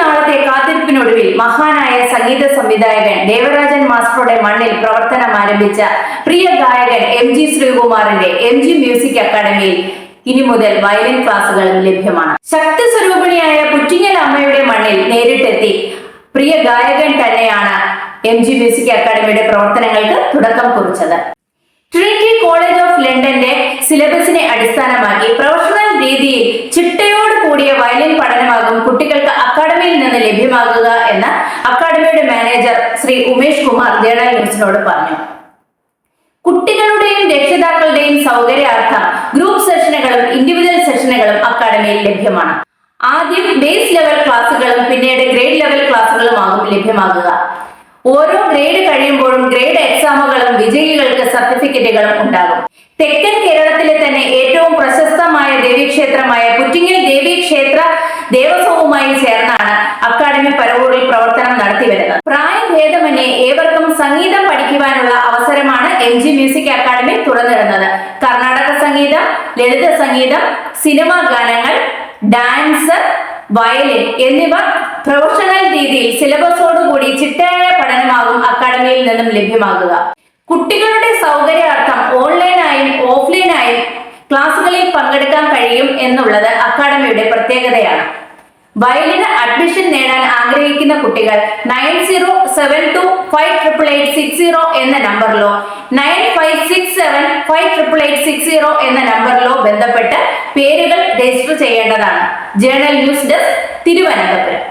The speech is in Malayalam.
നാളത്തെ കാത്തിരിപ്പിനൊടുവിൽ മഹാനായ സംഗീത സംവിധായകൻ ദേവരാജൻ മാസ്റ്ററുടെ മണ്ണിൽ പ്രവർത്തനം ആരംഭിച്ച പ്രിയ ഗായകൻ എം ജി ശ്രീകുമാറിന്റെ എം ജി മ്യൂസിക് അക്കാദമിയിൽ ഇനി മുതൽ വയലിൻ ക്ലാസുകൾ ലഭ്യമാണ്. ശക്തി സ്വരൂപിണിയായ പുറ്റിങ്ങൽ അമ്മയുടെ മണ്ണിൽ നേരിട്ടെത്തി പ്രിയ ഗായകൻ തന്നെയാണ് എം ജി മ്യൂസിക് അക്കാദമിയുടെ പ്രവർത്തനങ്ങൾക്ക് തുടക്കം കുറിച്ചത്. ട്രിനിറ്റി കോളേജ് ഓഫ് ലണ്ടന്റെ സിലബസിനെ അടിസ്ഥാനമാക്കി പ്രൊഫഷണൽ രീതിയിൽ ചിട്ടയോട് കൂടിയ വയലിൻ ശ്രീ ഉമേഷ് കുമാർ ജേണൽ ന്യൂസിനോട് പറഞ്ഞു. കുട്ടികളുടെയും രക്ഷിതാക്കളുടെയും സൗകര്യാർത്ഥം ഗ്രൂപ്പ് സെഷനുകളും ഇൻഡിവിജ്വൽ സെഷനുകളും അക്കാദമിയിൽ ലഭ്യമാണ്. ആദ്യം ബേസ് ലെവൽ ക്ലാസ്സുകളും പിന്നീട് ഗ്രേഡ് ലെവൽ ക്ലാസ്സുകളുമാകും ലഭ്യമാകുക. ഓരോ ഗ്രേഡ് കഴിയുമ്പോഴും ഗ്രേഡ് എക്സാമുകളും വിജയികൾക്ക് സർട്ടിഫിക്കറ്റുകളും ഉണ്ടാകും. തെക്കൻ കേരളത്തിലെ തന്നെ ഏറ്റവും പ്രശസ്തമായ ദേവീക്ഷേത്രമായ പുറ്റിങ്ങൽ ദേവീക്ഷേത്ര ദേവസ്വവുമായി ചേർന്നാണ് അക്കാദമി സംഗീതം പഠിക്കുവാനുള്ള അവസരമാണ് എം ജി മ്യൂസിക് അക്കാദമി തുറന്നിടുന്നത്. കർണാടക സംഗീതം ലളിത സംഗീതം സിനിമാ ഗാനങ്ങൾ ഡാൻസ് വയലിൻ എന്നിവ പ്രൊഫഷണൽ രീതിയിൽ സിലബസോടുകൂടി ചിട്ടയായ പഠനമാകും അക്കാദമിയിൽ നിന്നും ലഭ്യമാകുക. കുട്ടികളുടെ സൗകര്യാർത്ഥം ഓൺലൈനായും ഓഫ്ലൈനായും ക്ലാസ്സുകളിൽ പങ്കെടുക്കാൻ കഴിയും എന്നുള്ളത് അക്കാദമിയുടെ പ്രത്യേകതയാണ്. വയലിന് അഡ്മിഷൻ നേടാൻ ആഗ്രഹിക്കുന്ന കുട്ടികൾ nine zero seven two five triple eight six zero എന്ന നമ്പറിലോ nine five six seven five triple eight six zero എന്ന നമ്പറിലോ ബന്ധപ്പെട്ട് പേരുകൾ രജിസ്റ്റർ ചെയ്യേണ്ടതാണ്. Journal news desk Thiruvananthapuram